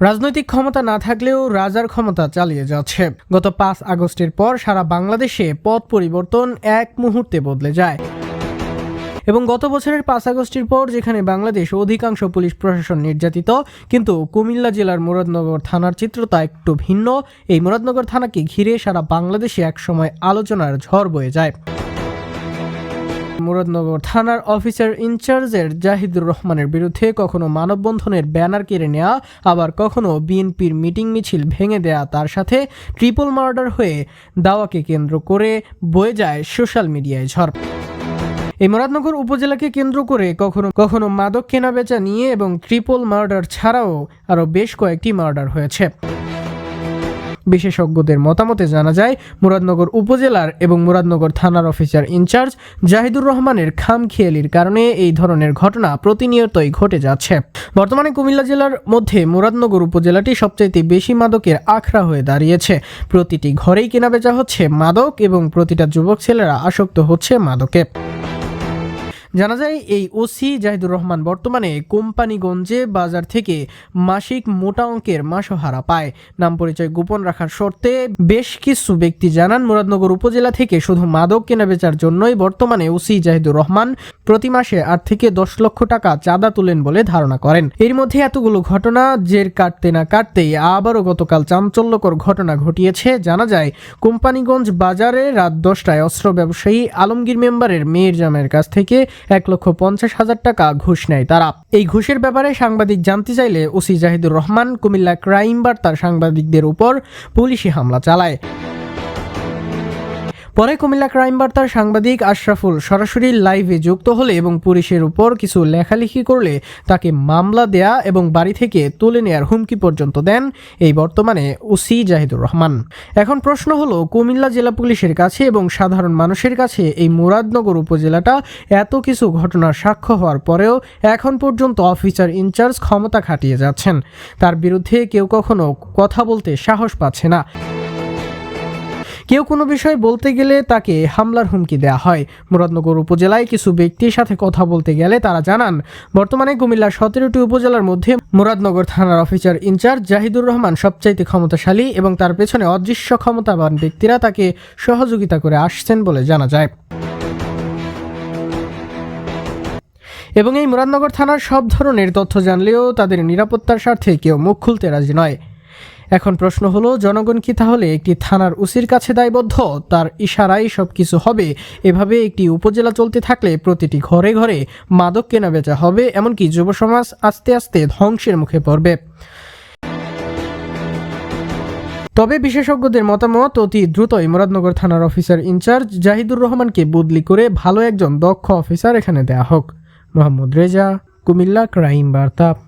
রাজনৈতিক ক্ষমতা না থাকলেও রাজার ক্ষমতা চালিয়ে যাচ্ছে। গত পাঁচ আগস্টের পর সারা বাংলাদেশে পথ পরিবর্তন এক মুহূর্তে বদলে যায়। এবং গত বছরের পাঁচ আগস্টের পর যেখানে বাংলাদেশ অধিকাংশ পুলিশ প্রশাসন নির্যাতিত, কিন্তু কুমিল্লা জেলার মুরাদনগর থানার চিত্রতা একটু ভিন্ন। এই মুরাদনগর থানাকে ঘিরে সারা বাংলাদেশে একসময় আলোচনার ঝড় বয়ে যায়। মুরাদনগর থানার অফিসার ইনচার্জের জাহিদুর রহমানের বিরুদ্ধে কখনো মানববন্ধনের ব্যানার কেড়ে নেওয়া আবার কখনো বিএনপির মিটিং মিছিল ভেঙে দেয়া তার সাথে ট্রিপল মার্ডার হয়ে দাওয়াকে কেন্দ্র করে বয়ে যায় সোশ্যাল মিডিয়ায় ঝড়। এই মুরাদনগর উপজেলাকে কেন্দ্র করে কখনো কখনো মাদক কেনাবেচা নিয়ে এবং ট্রিপল মার্ডার ছাড়াও আরও বেশ কয়েকটি মার্ডার হয়েছে। বিশেষজ্ঞদের মতামতে জানা যায়, মুরাদনগর উপজেলার এবং মুরাদনগর থানার অফিসার ইনচার্জ জাহিদুর রহমানের খামখেয়ালির কারণে এই ধরনের ঘটনা প্রতিনিয়তই ঘটে যাচ্ছে। বর্তমানে কুমিল্লা জেলার মধ্যে মুরাদনগর উপজেলাটি সবচাইতে বেশি মাদকের আখড়া হয়ে দাঁড়িয়েছে। প্রতিটি ঘরেই কেনাবেচা হচ্ছে মাদক এবং প্রতিটা যুবক ছেলেরা আসক্ত হচ্ছে মাদকে। জানা যায়, এই ওসি জাহিদুর রহমান বর্তমানে কোম্পানিগঞ্জে বাজার থেকে মাসিক মোটা অঙ্কের মাসহারা পায়। নাম পরিচয় গোপন রাখার শর্তে বেশ কিছু ব্যক্তি জানান, মুরাদনগর উপজেলা থেকে শুধু মাদক কেনাবেচার জন্যই বর্তমানে ওসি জাহিদুর রহমান প্রতি মাসে আট থেকে দশ লক্ষ টাকা চাঁদা তুলেন বলে ধারণা করেন। এর মধ্যে এতগুলো ঘটনা, জের কাটতে না কাটতেই আবারও গতকাল চাঞ্চল্যকর ঘটনা ঘটিয়েছে। জানা যায়, কোম্পানিগঞ্জ বাজারে রাত দশটায় অস্ত্র ব্যবসায়ী আলমগীর মেম্বারের মেয়ের জামের কাছ থেকে এক লক্ষ পঞ্চাশ হাজার টাকা ঘুষ নেয় তারা। এই ঘুষের ব্যাপারে সাংবাদিক জানতে চাইলে ওসি জাহিদুর রহমান কুমিল্লা ক্রাইম বার্তার সাংবাদিকদের উপর পুলিশি হামলা চালায়। পরে কুমিল্লা ক্রাইম বার্তার সাংবাদিক আশরাফুল সরাসরি লাইভে যুক্ত হলে এবং পুলিশের উপর কিছু লেখালেখি করলে তাকে মামলা দেয়া এবং বাড়ি থেকে তুলে নেয়ার হুমকি পর্যন্ত দেন এই বর্তমানে ওসি জাহিদুর রহমান। এখন প্রশ্ন হলো, কুমিল্লা জেলা পুলিশের কাছে এবং সাধারণ মানুষের কাছে এই মুরাদনগর উপজেলাটা এত কিছু ঘটনার সাক্ষ্য হওয়ার পরেও এখন পর্যন্ত অফিসার ইনচার্জ ক্ষমতা খাটিয়ে যাচ্ছেন। তার বিরুদ্ধে কেউ কখনো কথা বলতে সাহস পাচ্ছে না। কেউ কোনো বিষয় বলতে গেলে তাকে হামলার হুমকি দেওয়া হয়। মুরাদনগর উপজেলায় কিছু ব্যক্তির সাথে কথা বলতে গেলে তারা জানান, বর্তমানে কুমিল্লার সতেরোটি উপজেলার মধ্যে মুরাদনগর থানার অফিসার ইনচার্জ জাহিদুর রহমান সবচাইতে ক্ষমতাশালী এবং তার পেছনে অদৃশ্য ক্ষমতাবান ব্যক্তিরা তাকে সহযোগিতা করে আসছেন বলে জানা যায়। এবং এই মুরাদনগর থানার সব ধরনের তথ্য জানলেও তাদের নিরাপত্তার স্বার্থে কেউ মুখ খুলতে রাজি নয়। এখন প্রশ্ন হলো, জনগণ কি তাহলে একটি থানার উসির কাছে দায়বদ্ধ? তার ইশারাই সব কিছু হবে। এভাবে একটি উপজেলা চলতে থাকলে প্রতিটি ঘরে ঘরে মাদক কেনা বেচা হবে, এমনকি যুব সমাজ আস্তে আস্তে ধ্বংসের মুখে পড়বে। তবে বিশেষজ্ঞদের মতামত, অতি দ্রুতই মুরাদনগর থানার অফিসার ইনচার্জ জাহিদুর রহমানকে বদলি করে ভালো একজন দক্ষ অফিসার এখানে দেয়া হোক। মোহাম্মদ রেজা, কুমিল্লা, ক্রাইম বার্তা।